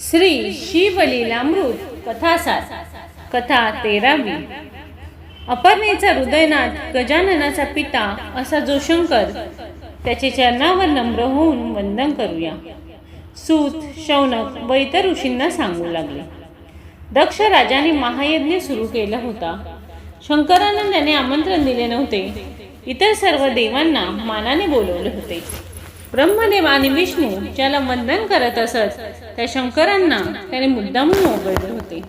श्री शिवलीलामृत कथासार. कथा तेरावी. अपर्णेचा हृदयनाथ गजाननाचा पिता असा जो शंकर त्याचे चरणावर नम्र होऊन वंदन करूया. सूत शौनक व इतर ऋषींना सांगू लागले. दक्ष राजाने महायज्ञ सुरू केला होता. शंकरांना त्याने आमंत्रण दिले नव्हते. इतर सर्व देवांना मानाने बोलवले होते. ब्रह्मदेव आणि विष्णू ज्याला वंदन करत असत त्या शंकरांना त्याने मुद्दामून ओगळले होते.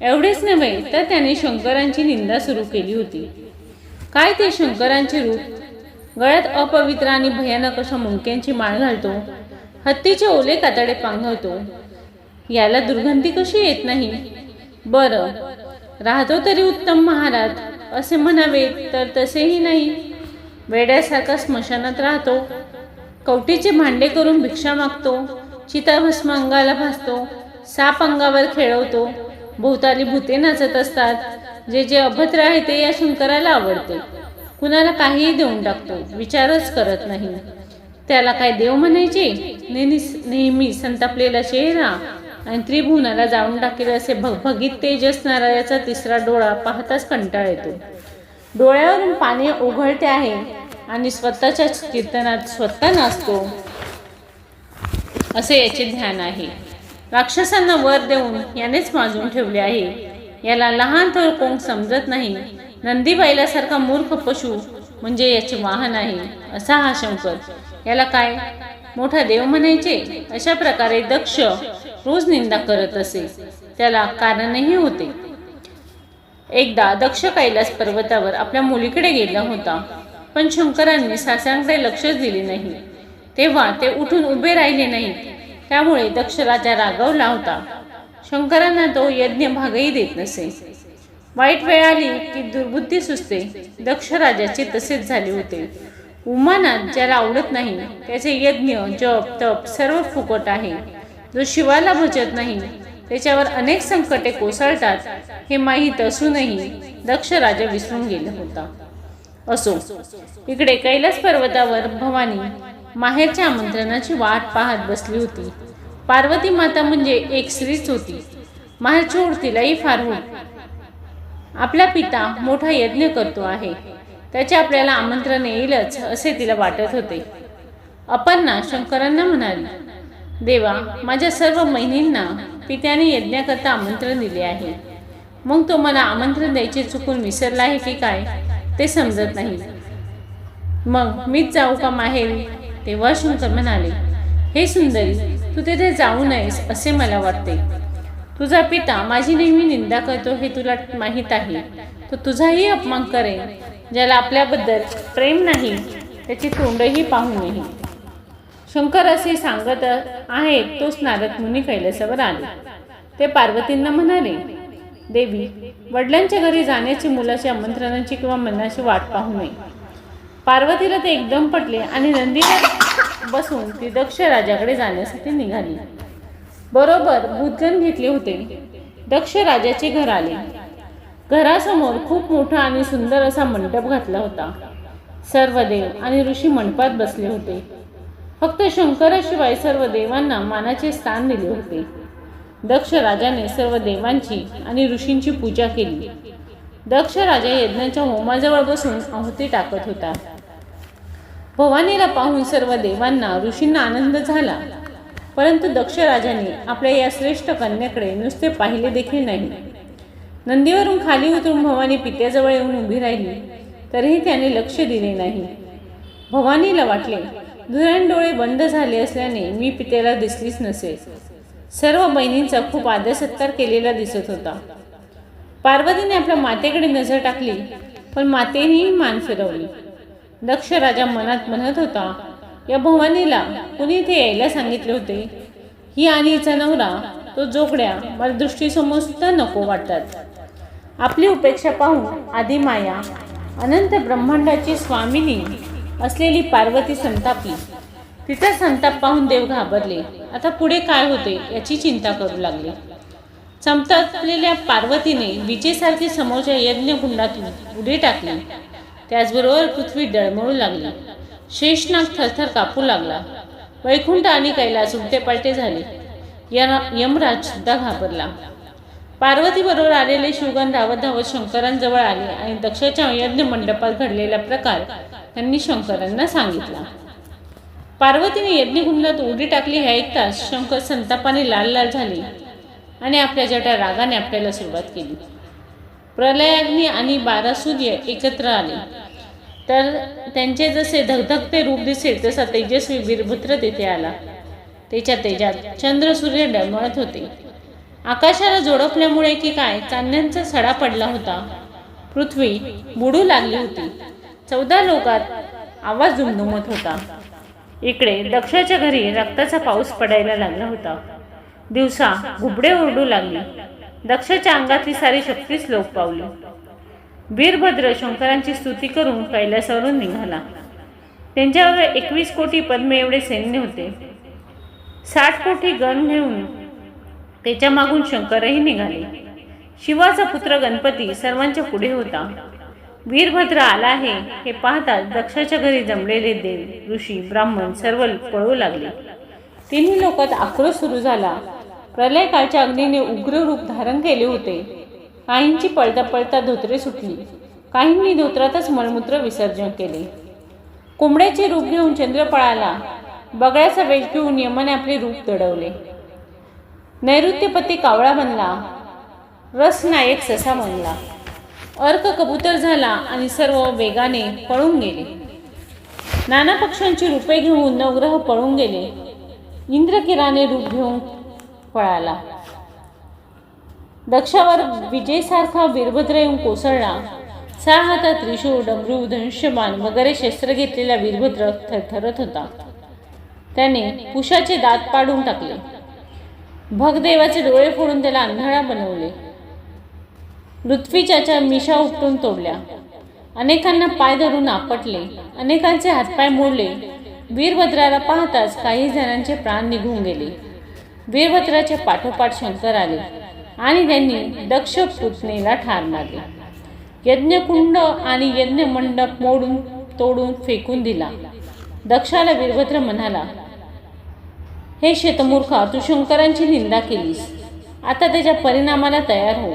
एवढेच नव्हे तर त्याने शंकरांची निंदा सुरू केली होती. काय ते शंकरांचे रूप? गळ्यात अपवित्र आणि भयानक अशा मुंक्यांची माळ घालतो? हत्तीचे ओले कातडे पांघवतो याला दुर्गंधी कशी येत नाही? बरं राहतो तरी उत्तम महाराज असे म्हणावे तर तसेही नाही. वेड्यासारखा स्मशानात राहतो? कवटीचे भांडे करून भिक्षा मागतो? चिताभस्म अंगाला भासतो साप अंगावर खेळवतो. भोवताली भूते नाचत असतात. जे जे अभद्र आहे ते या शंकराला आवडते. कुणाला काहीही देऊन टाकतो विचारच करत नाही. त्याला काय देव म्हणायचे? नेहमी नेहमी संतापलेला चेहरा आणि त्रिभुवनाला जाळून टाकेल असे भगभगीत तेज असणारा याचा तिसरा डोळा पाहताच कंटाळ येतो. डोळ्यावरून पाणी ओघळते आहे आणि स्वतःच्याच कीर्तनात स्वतः नाचतो. असे याचे ध्यान आहे. राक्षसांना वर देऊन यानेच माजून ठेवले आहे. याला लहान थोर कोण समजत नाही. नंदीबाईलासारखा मूर्ख पशु म्हणजे याचे वाहन आहे असा हा शंकर. याला काय? मोठा देव म्हणायचे? अशा प्रकारे दक्ष रोज निंदा करत असे. त्याला कारणही होते. एकदा दक्ष कैलास पर्वतावर आपल्या मुलीकडे गेला होता. पण शंकरांनी सासऱ्यांकडे लक्षच दिले नाही. तेव्हा ते उठून उभे राहिले नाहीत. त्यामुळे दक्ष राजा रागवला होता. शंकरांना तो यज्ञ भागही देत नसे. वाईट वेळ आली की दुर्बुद्धी सुचते. दक्ष राजाचे तसेच झाले होते. उमानात ज्याला आवडत नाही त्याचे यज्ञ जप तप सर्व फुकट आहे. जो शिवाला भजत नाही त्याच्यावर अनेक संकटे कोसळतात हे माहीत असूनही दक्ष राजा विसरून गेला होता. असो इकडे कैलास पर्वतावर भवानी माहेरच्या आमंत्रणाची वाट पाहत बसली होती. पार्वती माता म्हणजे एक स्त्रीच होती. माहेरची ओढ तिलाही फार होती आपला पिता मोठा यज्ञ करतो आहे. त्याचे आपल्याला आमंत्रण येईलच असे तिला वाटत होते. अपर्णा शंकरांना म्हणाली देवा माझ्या सर्व महिनींना पित्याने यज्ञाकरता आमंत्रण दिले आहे. मग तो मला आमंत्रण द्यायचे चुकून विसरला आहे की काय? ते समजत नाही. मग मीच जाऊ का माहेर? तेव्हा शंकर म्हणाले हे सुंदरी तू तिथे जाऊ नयेस असे मला वाटते. तुझा पिता माझी नेहमी निंदा करतो हे तुला माहीत आहे. तो तुझाही अपमान करेन ज्याला आपल्याबद्दल प्रेम नाही त्याची तोंडही पाहू नये. शंकर असे सांगत आहे तोच नारद मुनी कैलासावर आले. ते पार्वतींना म्हणाले देवी वडिलांच्या घरी जाण्याची मुलाच्या आमंत्रणाची किंवा मनाची वाट पाहू नये. पार्वतीला ते एकदम पटले आणि नंदीवर बसून ती दक्ष राजाकडे जाण्यासाठी निघाली. बरोबर भूतगण घेतले होते. दक्ष राजाचे घर आले. घरासमोर खूप मोठा आणि सुंदर असा मंडप घातला होता. सर्व देव आणि ऋषी मंडपात बसले होते. फक्त शंकराशिवाय सर्व देवांना मानाचे स्थान दिले होते. दक्ष राजाने सर्व देवांची आणि ऋषींची पूजा केली. दक्ष राजा यज्ञाच्या होमाजवळ बसून आहुती टाकत होता. भवानीला पाहून सर्व देवांना ऋषींना आनंद झाला. परंतु दक्ष राजाने आपल्या या श्रेष्ठ कन्याकडे नुसते पाहिले देखील नाही. नंदीवरून खाली उतरून भवानी पित्याजवळ येऊन उभी राहिली. तरीही त्याने लक्ष दिले नाही. भवानीला वाटले धुरण डोळे बंद झाले असल्याने मी पित्याला दिसलीच नसेल. सर्व बहिणींचा खूप आदरसत्कार केलेला दिसत होता. पार्वतीने आपल्या मातेकडे नजर टाकली पण मातेनेही मान फिरवली. दक्ष राजा मनात म्हणत होता या भवानीला कुणी इथे यायला सांगितले होते? ही आणि हिचा नवरा तो जोगड्या मला दृष्टीसमोर सुद्धा नको वाटतात. आपली उपेक्षा पाहून आधी माया अनंत ब्रह्मांडाची स्वामिनी असलेली पार्वती संतापली. तिचा संताप पाहून देव घाबरले. आता पुढे काय होते याची चिंता करू लागले. चमकलेल्या पार्वतीने विजेसारखी समोरच्या यज्ञकुंडातून उडी टाकली. त्याचबरोबर पृथ्वी डळमळू लागली. शेषनाग थरथर कापू लागला. वैकुंठ आणि कैलास उलटे झाले. या यमराज सुद्धा घाबरला. पार्वती बरोबर आलेले शिवगण धावत धावत शंकरांजवळ आले आणि दक्षच्या यज्ञ मंडपात घडलेला प्रकार त्यांनी शंकरांना सांगितला. पार्वतीने यज्ञकुंडात उडी टाकली. हे ऐकताच शंकर संतापाने लाल लाल झाले आणि आपल्या जटा रागाने आपल्याला सुरुवात केली. प्रलयाग्नी आणि बारा सूर्य एकत्र आले. तर त्यांचे जसे धगधगते रूप दिसेल तसा तेजस्वी वीरभद्र तेथे आला. त्याच्या तेजात चंद्र सूर्य डळमळत होते. आकाशाला जोडपल्यामुळे की काय चांदण्यांचा सडा पडला होता. पृथ्वी बुडू लागली होती. चौदा लोकात आवाज दुमदुमत होता. इकडे दक्षाच्या घरी रक्ताचा पाऊस पडायला लागला होता. दिवसा घुबडे ओरडू लागले. दक्षाच्या अंगातली सारी शक्तीच लोक पावली. वीरभद्र शंकरांची स्तुती करून कैलासावरून निघाला. त्यांच्यावर एकवीस कोटी पद्मे एवढे सैन्य होते. साठ कोटी गण घेऊन त्याच्या मागून शंकरही निघाले. शिवाचा पुत्र गणपती सर्वांच्या पुढे होता. वीरभद्र आला आहे हे पाहताच दक्षाच्या घरी जमलेले देव ऋषी ब्राह्मण सर्व पळू लागले. तिन्ही लोकात आक्रोश सुरू झाला. प्रलयकाळच्या अग्नीने उग्र रूप धारण केले होते. काहींची पळता पळता धोत्रे सुटली. काहींनी धोत्रातच मलमूत्र विसर्जन केले. कोंबड्याचे रूप घेऊन चंद्र पळाला बगळ्याचा वेश घेऊन यमने आपले रूप दडवले. नैऋत्यपती कावळा बनला. रसनायक ससा बनला. अर्क कबूतर झाला आणि सर्व वेगाने पळून गेले. नाना पक्षांची रूपे घेऊन नवग्रह पळून गेले. इंद्रकिराने रूप घेऊन पळाला दक्षावर विजयसारखा वीरभद्र येऊन कोसळला. सहा हातात त्रिशूळ डमरू धनुष्यमान वगैरे शस्त्र घेतलेला वीरभद्र थरथरत होता. त्याने पुषाचे दात पाडून टाकले. भगदेवाचे डोळे फोडून त्याला आंधळा बनवले. पृथ्वीच्या मिशा उपटून तोडल्या. अनेकांना पाय धरून आपटले. अनेकांचे हातपाय मोडले. वीरभद्राला पाहताच काही जणांचे प्राण निघून गेले. वीरभद्राच्या पाठोपाठ शंकर आले आणि त्यांनी दक्ष पुतणीला ठार मारले. यज्ञकुंड आणि यज्ञ मंडप मोडून तोडून फेकून दिला. दक्षाला वीरभद्र म्हणाला हे शेतमूर्खा तू शंकरांची निंदा केलीस. आता त्याच्या परिणामाला तयार हो.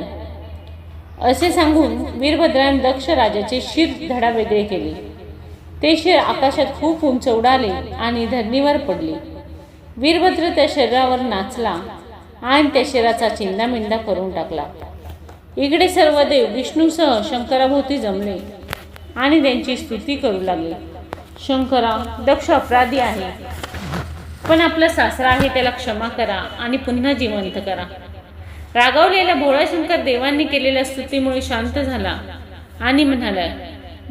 असे सांगून वीरभद्राने दक्ष राजाचे शिर धडा वेगळे केले. ते शिर आकाशात खूप उंच उडाले आणि धरणीवर पडले. वीरभद्र त्या शरीरावर नाचला आणि त्या शरीराचा चिंदामिंदा करून टाकला. इकडे सर्व देव विष्णूसह शंकराभोवती जमले आणि त्यांची स्तुती करू लागले. शंकरा दक्ष अपराधी आहे. पण आपला सासरा आहे त्याला क्षमा करा आणि पुन्हा जिवंत करा. रागावलेल्या भोळाशंकर देवांनी केलेल्या स्तुतीमुळे शांत झाला आणि म्हणाला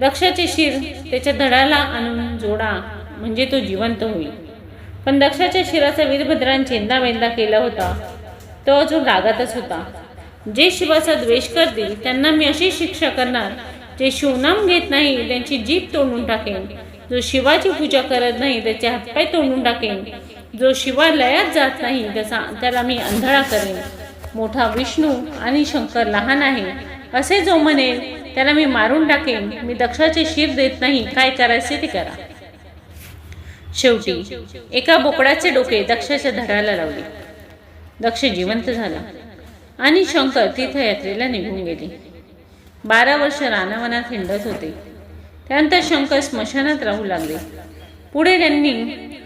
दक्षाचे शिर त्याच्या धडाला आणून जोडा म्हणजे तो जिवंत होईल. पण दक्षाच्या शिराचा वीरभद्राने चेंदा वेंदा केला होता. तो अजून रागातच होता. जे शिवाचा द्वेष करतील त्यांना मी अशी शिक्षा करणार जे शिवनाम घेत नाही त्यांची जीभ तोडून टाकेन. जो शिवाची पूजा करत नाही त्याचे हातपाय तोडून टाकेन. जो शिवालयात जात नाही त्याचा त्याला मी अंधळा करेन. मोठा विष्णू आणि शंकर लहान आहे. असे जो म्हणेल त्याला मी मारून टाकेन. मी दक्षाचे शिर देत नाही. काय करायचे ते करा. शेवटी एका बोकडाचे डोके दक्षाच्या धडाला लावले. दक्ष जिवंत झाला आणि शंकर तीर्थयात्रेला निघून गेले. बारा वर्ष रानावनात हिंडत होते. त्यानंतर शंकर स्मशानात राहू लागले. पुढे त्यांनी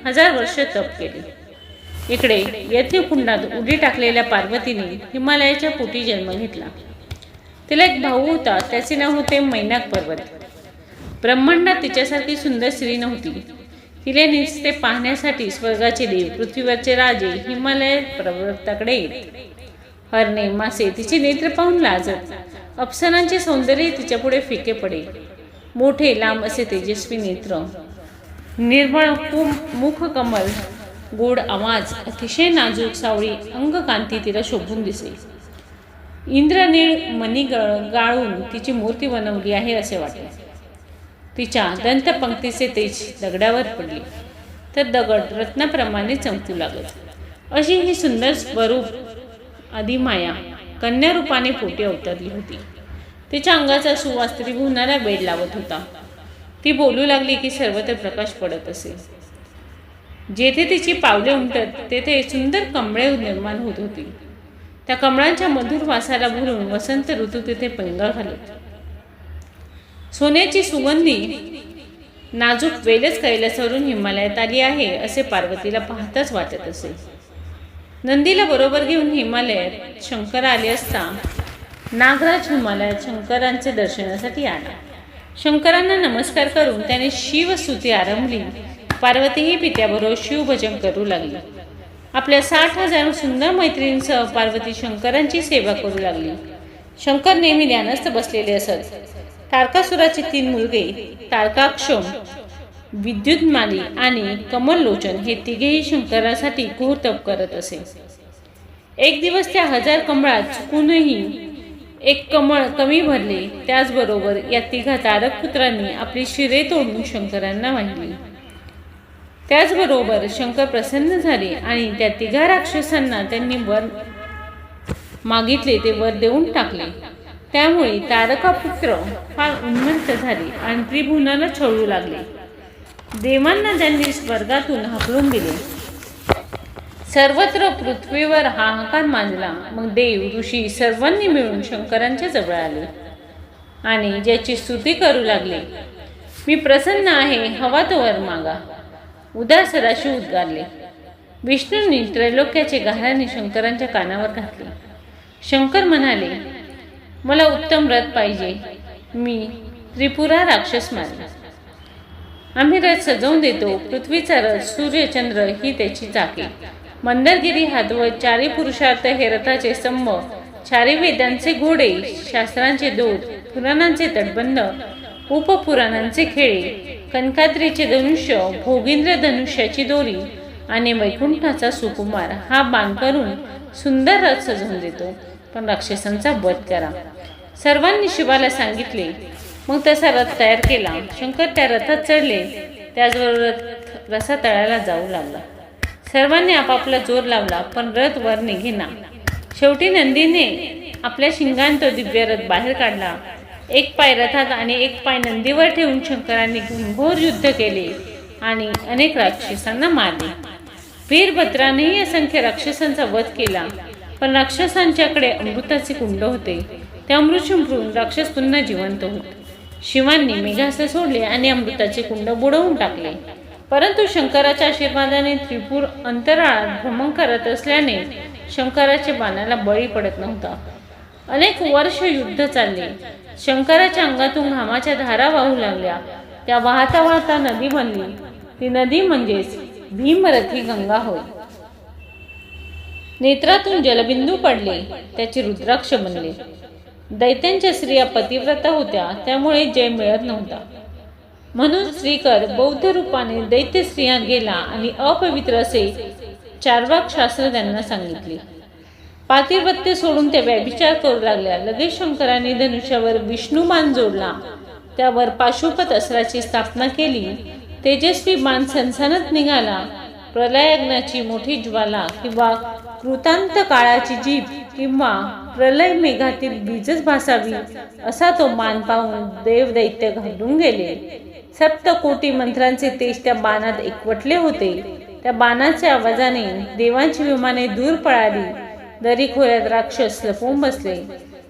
हजार वर्ष तप केले. इकडे येथे कुंडात उडी टाकलेल्या पार्वतीने हिमालयाच्या पोटी जन्म घेतला. तिला एक भाऊ होता त्याचे नाव होते मैनाक पर्वत. ब्रह्मांडात तिच्यासारखी सुंदर स्त्री नव्हती. तिला निसते पाहण्यासाठी स्वर्गाचे देव पृथ्वीवरचे राजे हिमालय पर्वताकडे येत. हरणे मासे तिचे नेत्र पाहून लाजत. अप्सरांचे सौंदर्य तिच्यापुढे फिके पडे. मोठे लांब असे तेजस्वी नेत्र. निर्मळ मुख कमल गोड आवाज अतिशय नाजूक सावळी अंगकांती तिला शोभून दिसे. इंद्रनीळ मणी गाळून तिची मूर्ती बनवली आहे असे वाटते तिच्या दंतपंक्तीचे तेज दगडावर पडले. तर दगड रत्नाप्रमाणे चमकू लागत. अशी ही सुंदर स्वरूप आदिमाया कन्या रूपाने पोटी अवतरली होती. तिच्या अंगाचा सुवास त्रिभुवनाला वेड लावत होता. ती बोलू लागली की सर्वत्र प्रकाश पडत असे. जेथे तिची पावले उमटत तेथे सुंदर कमळे निर्माण होत होती. त्या कमळांच्या मधुर वासाला भरून वसंत ऋतू तिथे पंगा घालत. सोन्याची सुगंधी नाजूक वेलच कैलासावरून हिमालयात आली आहे असे पार्वतीला पाहताच वाटत असे. नंदीला बरोबर घेऊन हिमालयात शंकर आले असता नागराज हिमालयात शंकरांचे दर्शनासाठी आला. शंकरांना नमस्कार करून त्याने शिवस्तुती आरंभली. पार्वतीही पित्याबरोबर शिवभजन करू लागली. आपल्या साठ हजार सुंदर मैत्रिणींसह पार्वती शंकरांची सेवा करू लागली. शंकर नेहमी ध्यानस्थ बसलेले असत. तारकासुराचे तीन मुलगे तारकाक्षम विद्युतमाली आणि कमललोचन हे तिघेही शंकरासाठी घोर तप करत असे. एक दिवस त्या हजार कमळात चुकूनही एक कमळ कमी भरले त्याचबरोबर या तिघा तारक पुत्रांनी आपली शिरे तोडून शंकरांना वाहिली त्याचबरोबर शंकर प्रसन्न झाले आणि त्या तिघा राक्षसांना त्यांनी वर मागितले ते वर देऊन टाकले. त्यामुळे तारका पुत्र फार उन्मत्त झाले आणि त्रिभुवनाला छळू लागले. देवांना त्यांनी स्वर्गातून हाकलून दिले. सर्वत्र पृथ्वीवर हाहाकार मांडला. मग देव ऋषी सर्वांनी मिळून शंकरांच्या जवळ आले आणि ज्याची स्तुती करू लागले. मी प्रसन्न आहे हवा तो वर मागा. उदास सदाशिव उद्गारले. विष्णूंनी त्रैलोक्याचे गाऱ्याने शंकरांच्या कानावर घातले. शंकर म्हणाले मला उत्तम रथ पाहिजे. मी त्रिपुरा राक्षस मारला आम्ही रथ सजवून देतो. पृथ्वीचा रथ सूर्यचंद्र ही त्याची चाके मंदरगिरी हातवत चारी पुरुषार्थ हे रथाचे स्तंभ चारी वेदांचे घोडे शास्त्रांचे दोर पुराणांचे तटबंध उपपुराणांचे खेळे कनकाद्रीचे धनुष्य भोगिंद्र धनुष्याची दोरी आणि वैकुंठाचा सुकुमार हा बांध करून सुंदर रथ सजवून देतो. पण राक्षसांचा वध करा. सर्वांनी शिवाला सांगितले मग तसा रथ तयार केला. शंकर त्या रथात चढले. त्याचबरोबर रथ रसा तळाला जाऊ लागला. सर्वांनी आपापला जोर लावला पण रथ वर निघेना. शेवटी नंदीने आपल्या शिंगांत तो दिव्य रथ बाहेर काढला. एक पाय रथात आणि एक पाय नंदीवर ठेवून शंकरांनी घोर युद्ध केले आणि अनेक राक्षसांना मारले. वीरभद्रानेही असंख्य राक्षसांचा वध केला. पण राक्षसांच्याकडे अमृताचे कुंड होते. ते अमृत शिंपडून राक्षस पुन्हा जिवंत होत. शिवांनी मेघासे सोडले आणि अमृताचे कुंड बुडवून टाकले. परंतु शंकराच्या आशीर्वादाने त्रिपूर अंतराळात भ्रमण करत असल्याने शंकराच्या बाणाला बळी पडत नव्हता. अनेक वर्ष युद्ध चालले. शंकराच्या अंगातून घामाच्या धारा वाहू लागल्या. त्या वाहता वाहता नदी बनली. ती नदी म्हणजेच भीमरथी गंगा होय. नेत्रातून जलबिंदू पडले त्याचे रुद्राक्ष बनले. दैत्यांच्या स्त्रिया पतिव्रता होत्या त्यामुळे जय मिळत नव्हता. म्हणून श्रीकर बौद्ध रूपाने दैत्य स्त्रिया गेला आणि अपवित्र असे चारवाक शास्त्र त्यांना सांगितले. पातिव्रत्य सोडून त्या व्यभिचार करू लागल्या. लगेच शंकराने धनुष्यावर विष्णू मान जोडला. त्यावर पाशुपत अस्त्राची स्थापना केली. तेजस्वी मान सनसनत निघाला. प्रलयाग्नाची मोठी ज्वाला किंवा कृतांत काळाची जीभ किंवा प्रलय मेघातील बीजच भासावी असा तो मान पाहून देव दैत्य घालून गेले. सप्त कोटी मंत्रांचे तेज त्या बाणात एकवटले होते. त्या बाणाच्या आवाजाने देवांची विमाने दूर पळाली. दरी खोऱ्यात राक्षस लपून बसले.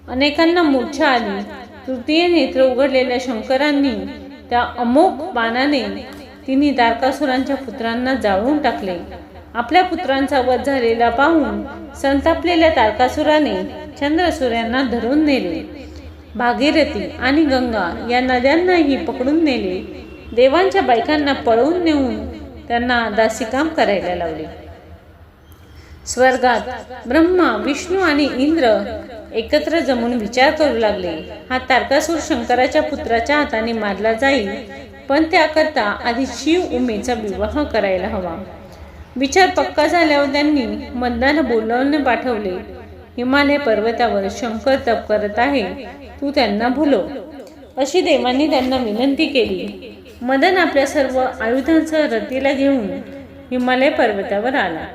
अनेकांना मूर्छा आली. तृतीय नेत्र उघडलेल्या शंकरांनी त्या अमोक बाणाने तिन्ही दारकासुरांच्या पुत्रांना जाळून टाकले. आपल्या पुत्रांचा वध झालेला पाहून संतापलेल्या तारकासुराने चंद्रसूर्यांना धरून नेले. भागीरथी आणि गंगा या नद्यांनाही पकडून नेले. देवांच्या बायकांना पळवून नेऊन त्यांना दासीकाम करायला लावले. स्वर्गात ब्रह्मा विष्णू आणि इंद्र एकत्र जमून विचार करू लागले. हा तारकासूर शंकराच्या पुत्राच्या हाताने मारला जाईल पण त्याकरता आधी शिव उमेचा विवाह करायला हवा. विचार पक्का झाल्यावर त्यांनी मंदाला बोलावणे पाठवले. हिमालय पर्वतावर शंकर तप करत आहे तू त्यांना भुलो. अशी देवांनी त्यांना विनंती केली. मदन आपल्या सर्व आयुधांसह रतीला घेऊन हिमालय पर्वतावर आला.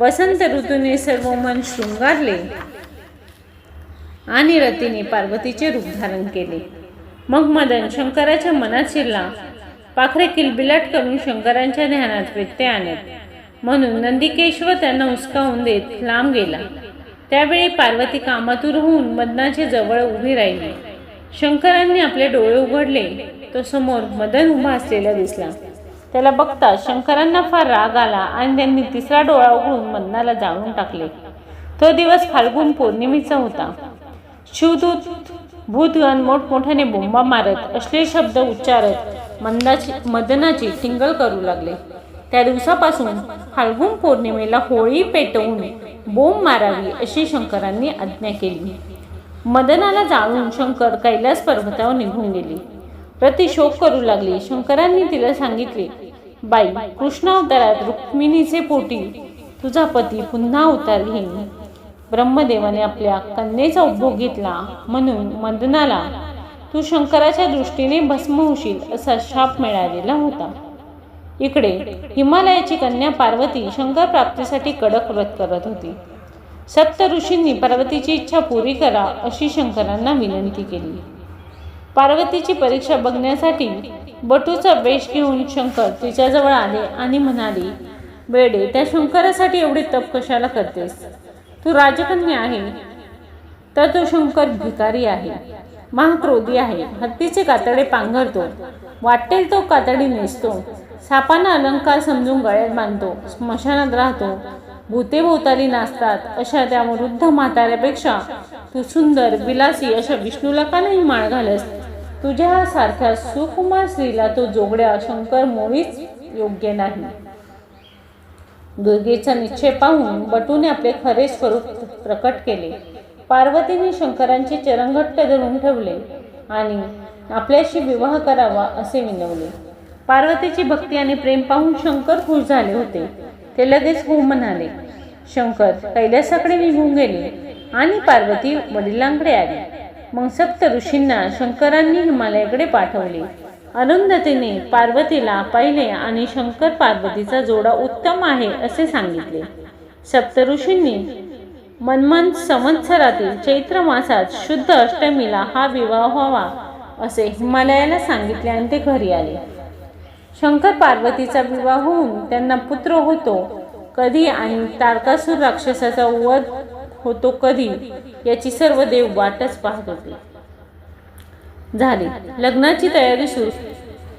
वसंत ऋतूने सर्व मन शृंगारले आणि रतीने पार्वतीचे रूप धारण केले. मग मदन शंकराच्या मनात शिरला. पाखरे किलबिलाट करून शंकरांच्या ध्यानात व्यत्यय आणत म्हणून नंदिकेश्वर त्यांना हुसकावून देत लांब गेला. त्यावेळी पार्वती कामातून होऊन मदनाच्या जवळ उभी राहिली. शंकरांनी आपले डोळे उघडले. तो समोर मदन उभा असलेला दिसला. त्याला बघता शंकरांना फार राग आला आणि त्यांनी तिसरा डोळा उघडून मदनाला जाळून टाकले. तो दिवस फाल्गुन पौर्णिमेचा होता. शिवदूत भूतगण मोठमोठ्याने बोंबा मारत अश्लील शब्द उच्चारत मंदाची मदनाची टिंगल करू लागले. त्या दिवसापासून फाल्गुन पौर्णिमेला होळी पेटवून बोंब मारावी अशी शंकरांनी आज्ञा केली. मदनाला जाळून शंकर कैलास पर्वतावर निघून गेली. प्रति शोक करू लागली. शंकरांनी तिला सांगितले बाई कृष्ण अवतारात रुक्मिणीचे पोटी तुझा पती पुन्हा अवतार घेईन. ब्रह्मदेवाने आपल्या कन्येचा उपभोग घेतला. म्हणून मदनाला तू शंकराच्या दृष्टीने भस्म होशील असा शाप मिळालेला होता. इकडे हिमालयाची कन्या पार्वती शंकर प्राप्तीसाठी कडक व्रत करत होती. सप्त ऋषींनी पार्वतीची इच्छा पुरी करा अशी शंकरांना विनंती केली. पार्वतीची परीक्षा बघण्यासाठी बटूचा वेश घेऊन शंकर तिच्याजवळ आले आणि म्हणाले बेडे त्या शंकरासाठी एवढी तप कशाला करतेस? तू राजकन्या आहे. तर तो शंकर भिकारी आहे. महाक्रोधी आहे. हत्तीचे कातडे पांघरतो. वाटेल तो कातडी नेसतो. सापांना अलंकार समजून गळ्यात बांधतो स्मशानात राहतो. भूते भोवताली नाचतात अशा त्या वृद्ध म्हाताऱ्यापेक्षा तू सुंदर विलासी अशा विष्णूला का नाही माळ घालस तुझ्या सारख्या सुकुमार स्त्रीला तो जोगड्या शंकर मुळीच योग्य नाही. दुर्गेचा निश्चय पाहून बटूने आपले खरे स्वरूप प्रकट केले. पार्वतीने शंकरांचे चरणघट्ट धरून ठेवले आणि आपल्याशी विवाह करावा असे विनवले. पार्वतीची भक्ती आणि प्रेम पाहून शंकर खुश झाले होते. ते लगेच हो म्हणाले शंकर कैलासाकडे निघून गेले आणि पार्वती वडिलांकडे आली. मग सप्त ऋषींना शंकरांनी हिमालयाकडे पाठवले. अरुंधतीने पार्वतीला पाहिले आणि शंकर पार्वतीचा जोडा उत्तम आहे असे सांगितले. सप्त ऋषींनी मनमन संवत्सरातील चैत्र मासात शुद्ध अष्टमीला हा विवाह व्हावा असे हिमालयाला सांगितले आणि ते घरी आले. शंकर पार्वतीचा विवाह होऊन त्यांना पुत्र होतो. कधी आणि तारकासूर राक्षसाचा वध होतो कधी याची सर्व देव वाटच पाहत होते. झाले. लग्नाची तयारी सुरू.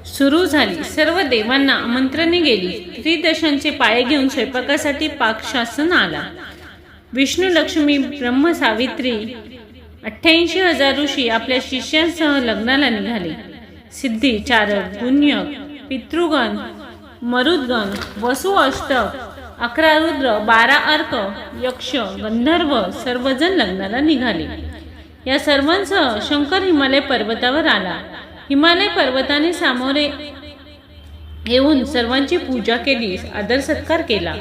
सुरू झाली. सर्व देवांना आमंत्रणे गेली. त्रिदशांचे पाय घेऊन स्वयंपाकासाठी पाकशासन आला. विष्णू लक्ष्मी ब्रह्म सावित्री अठ्ठ्याऐंशी हजार ऋषी आपल्या शिष्यांसह लग्नाला निघाले. सिद्धी चारक गुण्यक पितृगण मरुद्गण वसु अष्टक अकरा रुद्र बारा अर्क यक्ष गंधर्व सर्वजण लग्नाला निघाले. या सर्वांसह शंकर हिमालय पर्वतावर आला. हिमालय पर्वताने सामोरे येऊन सर्वांची पूजा केली आदर सत्कार केला.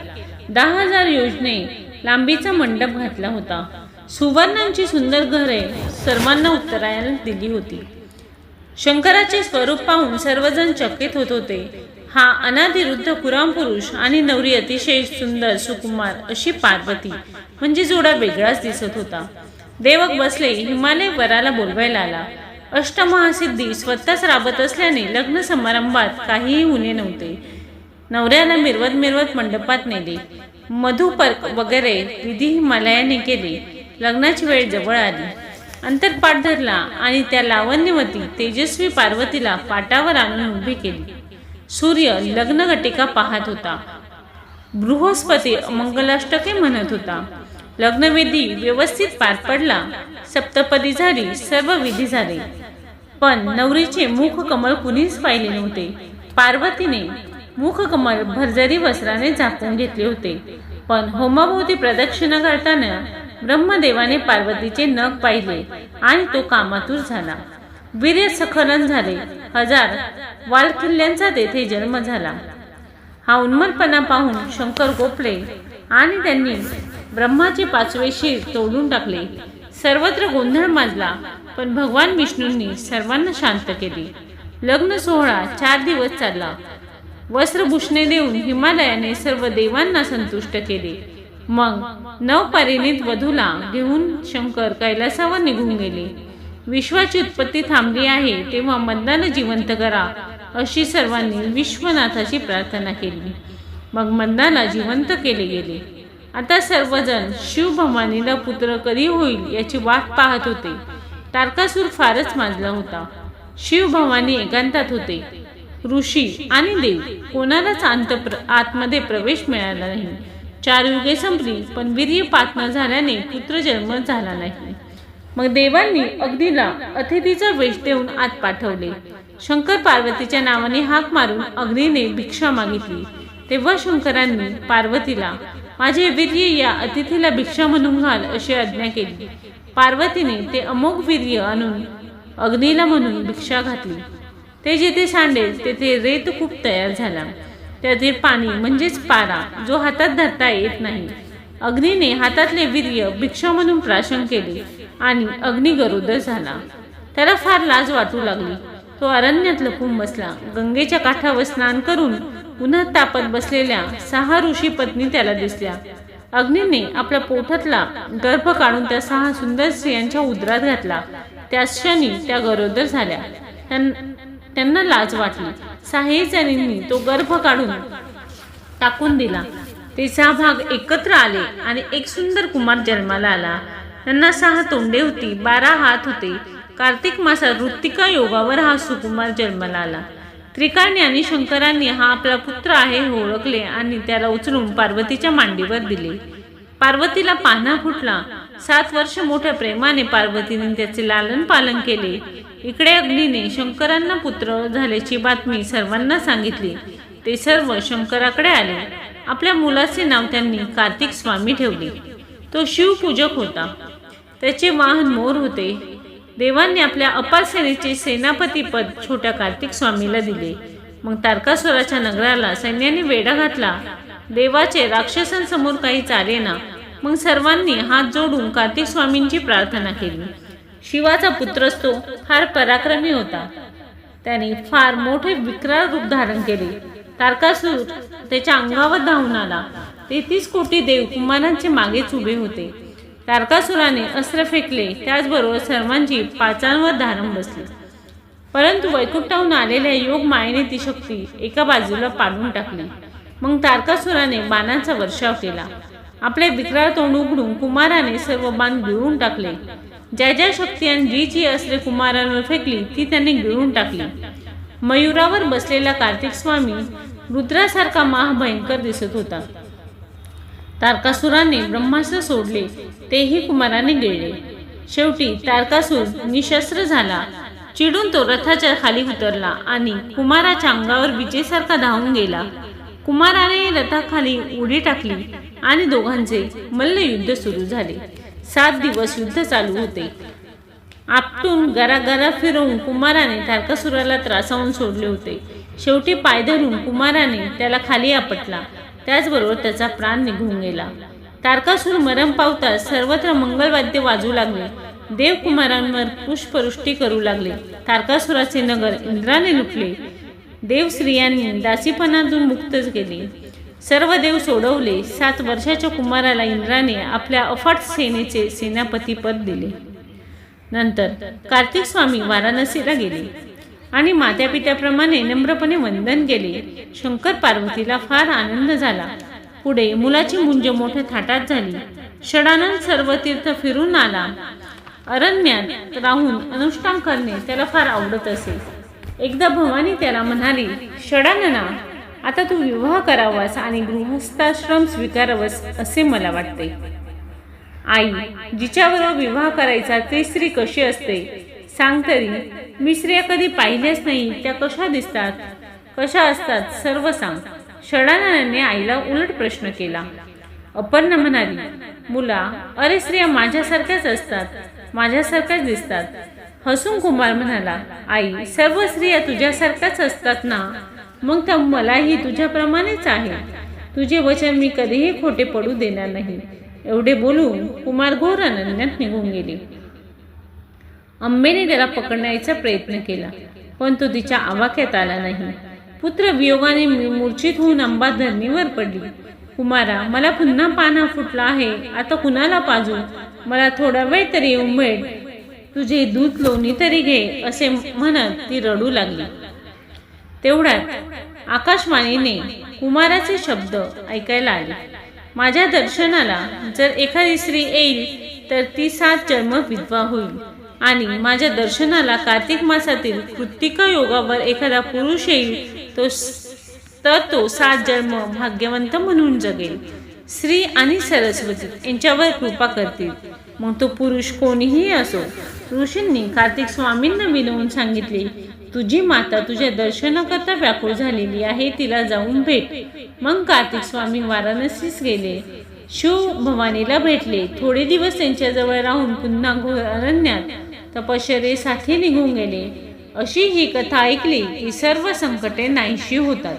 दहा हजार योजने लांबीचा मंडप घातला होता. सुवर्णांची सुंदर घरे सर्वांना उत्तरायण दिली होती. शंकराचे स्वरूप पाहून सर्वजण चकित होत होते. हा अनाधिरुद्ध कुराम पुरुष आणि नवरी अतिशय सुंदर सुकुमार अशी पार्वती म्हणजे जोडा वेगळाच दिसत होता. देवक बसले हिमालय वराला बोलवायला आला. अष्टमहासिद्धी स्वतःच राबत असल्याने लग्न समारंभात काहीही उणे नव्हते. नवऱ्याला मिरवत मिरवत मंडपात नेले. मधुपर्क वगैरे विधी हिमालयाने केले. लग्नाची वेळ जवळ आली. अंतरपाठ धरला आणि त्या लावण्यवती तेजस्वी पार्वतीला पाटावर आणून उभी केली. सूर्य लग्नघटिका पाहत होता. बृहस्पती मंगलाष्टके म्हणत होता. लग्नविधी व्यवस्थित पार पडला. सप्तपदी झाली सर्व विधी झाले. पण नवरीचे मुख कमल कुणीच पाहिले नव्हते. पार्वतीने मुख कमल भरजरी वस्त्राने झाकून घेतले होते. पण होमाभोवती प्रदक्षिणा करताना ब्रह्मदेवाने पार्वतीचे नख पाहिले आणि तो कामातूर झाला. वीर्य सखलन झाले. हजार वालकिल्ल्यांचा तेथे जन्म झाला. हा उन्मलपणा पाहून शंकर गोपले आणि त्यांनी ब्रह्माचे पाचवे शिर तोडून टाकले. सर्वत्र गोंधळ माजला पण भगवान विष्णूंनी सर्वांना शांत केले. लग्न सोहळा चार दिवस चालला. वस्त्रभूषणे देऊन हिमालयाने सर्व देवांना संतुष्ट केले. मग नवपरिणित वधूला घेऊन शंकर कैलासावर निघून गेले. विश्वाची उत्पत्ती थांबली आहे तेव्हा मदनाला जिवंत करा अशी सर्वांनी विश्वनाथाची प्रार्थना केली. मग मंदाला जिवंत केले गेले. आता सर्वजण शिवभवानीला पुत्र कधी होईल याची वाट पाहत होते. तारकासूर फारच माजला होता. शिवभवानी एकांतात होते. ऋषी आणि देव कोणालाच अंत प्र आतमध्ये प्रवेश मिळाला नाही. चार युगे संपली पण वीर्य पात न झाल्याने पुत्र जन्म झाला नाही. मग देवांनी अग्नीला अतिथीचा वेश देऊन आत पाठवले. शंकर पार्वतीच्या नावाने हाक मारून अग्नीने भिक्षा मागितली. तेव्हा शंकरांनी पार्वतीला माझे वीर्य या अतिथीला भिक्षा म्हणून घाल अशी आज्ञा केली. पार्वतीने ते अमोघ वीर्य आणून अग्नीला म्हणून भिक्षा घातली. ते जिथे सांडेल तेथे रेत खूप तयार झाला. त्यातील पाणी म्हणजेच पारा जो हातात धरता येत नाही. अग्नीने हातातले वीर्य भिक्षा म्हणून प्राशन केले आणि अग्नी गरोदर झाला. त्याला फार लाज वाटू लागली. तो अरण्यात लपून बसला. गंगेच्या काठावर स्नान करून उन्हात तापत बसलेल्या सहा ऋषी पत्नी त्याला दिसल्या. अग्नीने आपल्या पोटातला गर्भ काढून त्या सहा सुंदर स्त्रियांच्या उदरात घातला. त्या क्षणी त्या गरोदर झाल्या. त्यां- त्यांना लाज वाटली. साही तो गर्भ काढून टाकून दिला. ते सहा भाग एकत्र आले आणि एक सुंदर कुमार जन्माला आला. त्यांना सहा तोंडे होती बारा हात होते. कार्तिक मासात ऋतिका योगावर हा सुकुमार जन्माला आला. त्रिकाणी आणि शंकरांनी हा आपला पुत्र आहे हे ओळखले आणि त्याला उचलून पार्वतीच्या मांडीवर दिले. पार्वतीला पान्हा फुटला. सात वर्ष मोठ्या प्रेमाने पार्वतीने त्याचे लालन पालन केले. इकडे अग्नीने शंकरांना पुत्र झाल्याची बातमी सर्वांना सांगितली. ते सर्व शंकराकडे आले. आपल्या मुलाचे नाव त्यांनी कार्तिक स्वामी ठेवले. तो शिवपूजक होता. त्याचे वाहन मोर होते. देवांनी आपल्या अपार सेनेचे सेनापती पद छोट्या कार्तिक स्वामीला दिले. मग तारकासुराच्या नगराला सैन्याने वेढा घातला. देवाचे राक्षसांसमोर काही चालेना मग सर्वांनी हात जोडून कार्तिक स्वामींची प्रार्थना केली. शिवाचा पुत्रच तो फार पराक्रमी होता. त्याने फार मोठे विक्रार रूप धारण केले. तारकासूर त्याच्या अंगावर धावून आला. तेहतीस कोटी देव कुमारांचे मागेच उभे होते. तारकासुराने अस्त्र फेकले त्याचबरोबर सर्वांची पाचांवर धारण बसली. परंतु वैकुंठाहून आलेल्या योग मायेने ती शक्ती एका बाजूला पाडून टाकली. मग तारकासुराने बाणांचा वर्षाव केला. आपले विक्राळ तोंड उघडून कुमाराने सर्व बाण गिळून टाकले. ज्या ज्या शक्ती आणि जी जी असले कुमारांवर फेकली ती त्याने गिळून टाकली. मयुरावर बसलेला कार्तिक स्वामी रुद्रासारखा महाभयंकर दिसत होता. तारकासुराने ब्रह्मास्त्र सोडले तेही कुमाराने गिळले. शेवटी तारकासूर निशस्त्र झाला. चिडून तो रथाच्या खाली उतरला आणि कुमाराच्या अंगावर विजेसारखा धावून गेला. कुमाराने रथाखाली उडी टाकली. आणि दोघांचे मल्लयुद्ध सुरू झाले. सात दिवस युद्ध चालू होते. आपटून गरागरा फिरवून कुमाराने तारकासुराला त्रासावून सोडले होते. शेवटी पाय धरून कुमाराने त्याला खाली आपटला. त्याचबरोबर त्याचा प्राण निघून गेला. तारकासूर मरण पावताच सर्वत्र मंगलवाद्य वाजू लागले. देवकुमारांवर पुष्पवृष्टी करू लागले. तारकासुराचे नगर इंद्राने लुटले. देव स्त्रियांनी दासीपणातून मुक्तच केले. सर्व देव सोडवले. सात वर्षाच्या कुमाराला इंद्राने आपल्या अफाट सेनेचे सेनापती पद दिले. नंतर कार्तिक स्वामी वाराणसीला गेले आणि मात्यापित्याप्रमाणे नम्रपणे वंदन केले. शंकर पार्वतीला फार आनंद झाला. पुढे मुलाची मुंज मोठ्या थाटात झाली. षडानंद सर्व तीर्थ फिरून आला. अरण्यात राहून अनुष्ठान करणे त्याला फार आवडत असे. एकदा भवानी त्याला म्हणाली षडानना आता तू विवाह करावास आणि गृहस्थाश्रम स्वीकारावंस असे मला वाटते. आई जिच्याबरोबर विवाह करायचा ते स्त्री कशी असते? सांग तरी. मी स्त्रिया कधी पाहिल्याच नाही त्या कशा दिसतात? कशा असतात? सर्व सांग. षडाननाने आईला उलट प्रश्न केला. अपर्णा म्हणाली मुला अरे स्त्रिया माझ्यासारख्याच असतात माझ्यासारख्याच दिसतात. हसून कुमार म्हणाला आई सर्व स्त्रिया तुझ्यासारख्याच असतात ना? मग तर मलाही तुझ्याप्रमाणेच आहे. तुझे वचन मी कधीही खोटे पडू देणार नाही. एवढे बोलून कुमार घोर अनन्यात निघून गेले. अंबेने त्याला पकडण्याचा प्रयत्न केला पण तो तिच्या आवाक्यात आला नाही. पुत्र वियोगाने मूर्छित होऊन अंबा धरणीवर पडली. कुमारा मला पुन्हा पाना फुटला आहे. आता कुणाला पाजू? मला थोडा वेळ तरी येऊन भेट तुझे दूध लोणी तरी घे असे म्हणत ती रडू लागली. तेवढ्यात आकाशवाणीने कुमाराचे शब्द ऐकायला आले. माझ्या दर्शनाला जर एखादी स्त्री येईल तर ती सात जन्म विधवा होईल. आणि माझ्या दर्शनाला कार्तिक मासातील कृत्तिका योगावर एखादा पुरुष येईल तो तर तो सात जन्म भाग्यवंत म्हणून जगेल. श्री आणि सरस्वती यांच्यावर कृपा करतील. मग तो पुरुष कोणीही असो. ऋषींनी कार्तिक स्वामींना विनवून सांगितले तुझी माता तुझ्या दर्शनाकरता व्याकुळ झालेली आहे तिला जाऊन भेट. मग कार्तिक स्वामी वाराणसीस गेले. शिव भवानीला भेटले. थोडे दिवस त्यांच्याजवळ राहून पुन्हा अरण्यात तपश्चरेसाठी निघून गेले. अशी ही कथा ऐकली की सर्व संकटे नाहीशी होतात.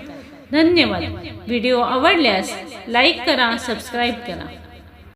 धन्यवाद. व्हिडिओ आवडल्यास लाईक करा सबस्क्राईब करा.